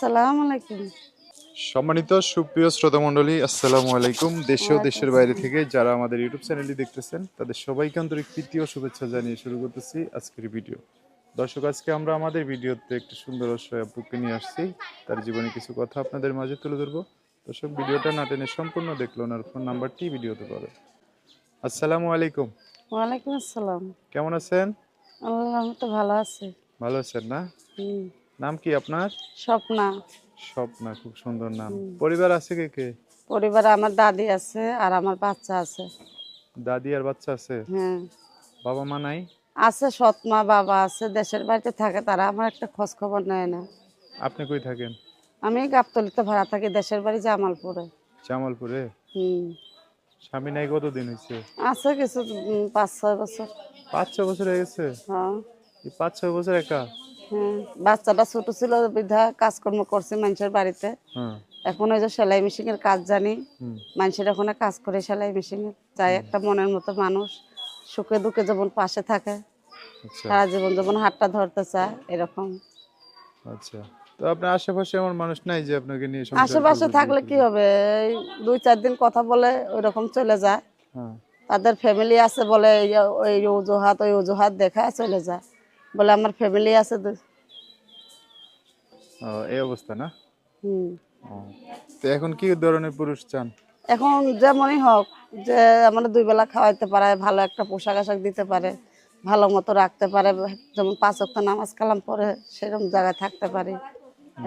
আসসালামু আলাইকুম। সম্মানিত সুপ্রিয় শ্রোতা মণ্ডলী আসসালামু আলাইকুম। দেশে ও দেশের বাইরে থেকে যারা আমাদের ইউটিউব চ্যানেলটি দেখতেছেন তাদের সবাইকে আন্তরিক প্রীতি ও শুভেচ্ছা জানিয়ে শুরু করতেছি আজকের ভিডিও। দর্শক আজকে আমরা আমাদের ভিডিওতে একটি সুন্দর অসহায় আপুকে নিয়ে আসছি। তার জীবনে কিছু কথা আপনাদের মাঝে তুলে ধরবো। দর্শক ভিডিওটা না টেনে সম্পূর্ণ দেখল ওনার ফোন নাম্বারটি ভিডিওতে পাবে আসসালামু আলাইকুম। ওয়ালাইকুম আসসালাম। কেমন আছেন? আল্লাহ তো ভালো আছে। ভালো আছেন না? হুম, নাম কি আপনার? স্বপ্না। স্বপ্না খুব সুন্দর নাম। পরিবার আছে কে কে? পরিবারে আমার দাদি আছে আর আমার বাচ্চা আছে। দাদি আর বাচ্চা আছে? হ্যাঁ। বাবা মা নাই? আছে সৎমা বাবা আছে দেশের বাড়িতে থাকে তারা আমার একটা খোঁজ খবর নেয় না। আপনি কই থাকেন? আমি গাবতলিতে ভাড়া থাকি দেশের বাড়ি জামালপুরে। জামালপুরে? হুম। স্বামী নাই কতদিন হয়েছে আছে কিছু পাঁচ ছয় বছর। পাঁচ ছ বছর হয়ে গেছে? হ্যাঁ। পাঁচ ছয় বছর একা? বাচ্চাটা ছোট ছিল বৃদ্ধা কাজকর্ম করছে মানুষের বাড়িতে। এখন ওই যে সেলাই মেশিনের কাজ জানি। মানুষের ওখানে কাজ করে সেলাই মেশিনে। চাই একটা মনের মতো মানুষ সুখে দুঃখে যেমন পাশে থাকে আচ্ছা। সারা জীবন যেমন হাতটা ধরতে চায় এরকম। আচ্ছা। তো আপনার আশেপাশে আমার মানুষ নাই যে আপনাকে নিয়ে আশেপাশে থাকলে কি হবে? এই দুই চার দিন কথা বলে ওই রকম চলে যায়। হ্যাঁ। তাদের ফ্যামিলি আছে বলে ওই অজুহাত ওই অজুহাত দেখায় চলে যায়। বলে আমার ফ্যামিলি আছে দু- ও, এই অবস্থা না? হুম। তো এখন কি ধরনের পুরুষ চান? এখন যেমনই হোক যে আমরা দুই বেলা খাওয়াইতে পারে ভালো একটা পোশাক আশাক দিতে পারে ভালো মতো রাখতে পারে যেমন পাঁচ ওয়াক্ত নামাজ কালাম পরে সেরকম জায়গায় থাকতে পারে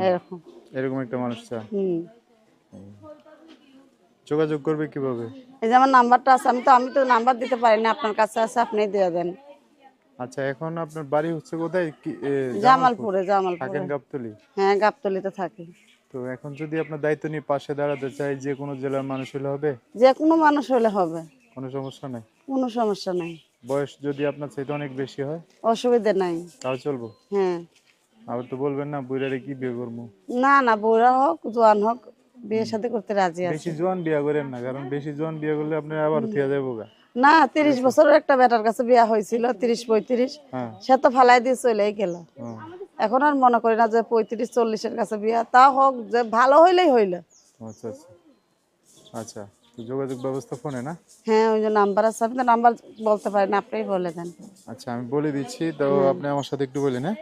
এরকম। এরকম একটা মানুষ চান? হুম। যোগাযোগ করবে কীভাবে? এই যে আমার নাম্বারটা আছে আমি তো আমি তো নাম্বার দিতে পারি না আপনার কাছে আছে আপনি দিয়ে দেন। আচ্ছা এখন আপনার বাড়ি হচ্ছে কোথায়? জামালপুরে? জামালপুরে থাকেন গাবতলি? হ্যাঁ গাবতলিতে থাকি। তো এখন যদি আপনার দায়িত্ব নিয়ে পাশে দাঁড়াতে চাই যে কোনো জেলার মানুষ হলে হবে? যে কোনো মানুষ হলে হবে। কোনো সমস্যা নাই? কোনো সমস্যা নাই। বয়স যদি আপনার চাইতে অনেক বেশি হয়? অসুবিধা নাই। তাও চলবো? হ্যাঁ। আবার তো বলবেন না বুড়ারে কি বিয়ে করব? না না বুড়া হোক জোয়ান হোক বিয়ের সাথে করতে রাজি আছে। বেশি জোয়ান বিয়ে করেন না কারণ বেশি জোয়ান বিয়ে করলে আপনি আবার থিয়া যাব গা। না তিরিশ বছরের একটা বেটার কাছে বিয়া হয়েছিল তিরিশ পঁয়ত্রিশ। হ্যাঁ। সে তো ফালাই দিয়ে চলেই গেল। এখন আর মনে করি না যে পঁয়ত্রিশ চল্লিশের কাছে বিয়া তা হোক যে ভালো হইলেই হইল। আচ্ছা আচ্ছা। আচ্ছা যোগাযোগ ব্যবস্থা ফোনে না? হ্যাঁ ওই যে নাম্বার আছে আমি তো নাম্বার বলতে পারি না আপনিই বলে দেন। আচ্ছা আমি বলে দিচ্ছি তো আপনি আমার সাথে একটু বলেন হ্যাঁ?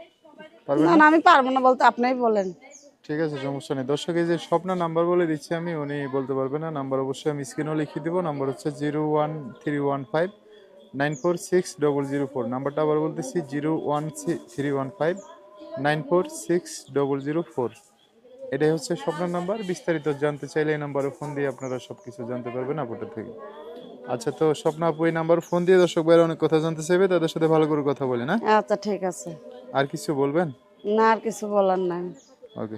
না না আমি পারব না বলতে আপনিই বলেন। ঠিক আছে সমস্যা নেই। দর্শক এই যে স্বপ্ন নাম্বার বলে দিচ্ছি আমি উনি বলতে পারবে না। নাম্বার অবশ্যই আমি স্ক্রিনও লিখে দেবো। নাম্বার হচ্ছে zero one three one five nine four six double zero four. নাম্বারটা আবার বলতেছি zero one three one five nine four six double zero four. এটাই হচ্ছে স্বপ্ন নাম্বার বিস্তারিত জানতে চাইলে এই নাম্বারে ফোন দিয়ে আপনারা সব কিছু জানতে পারবেন আপনার থেকে। আচ্ছা তো স্বপ্ন আপু এই নাম্বার ফোন দিয়ে দর্শক ভাইরা অনেক কথা জানতে চাইবে তাদের সাথে ভালো করে কথা বলে না? আচ্ছা ঠিক আছে। আর কিছু বলবেন? না আর কিছু বলার নাই। ওকে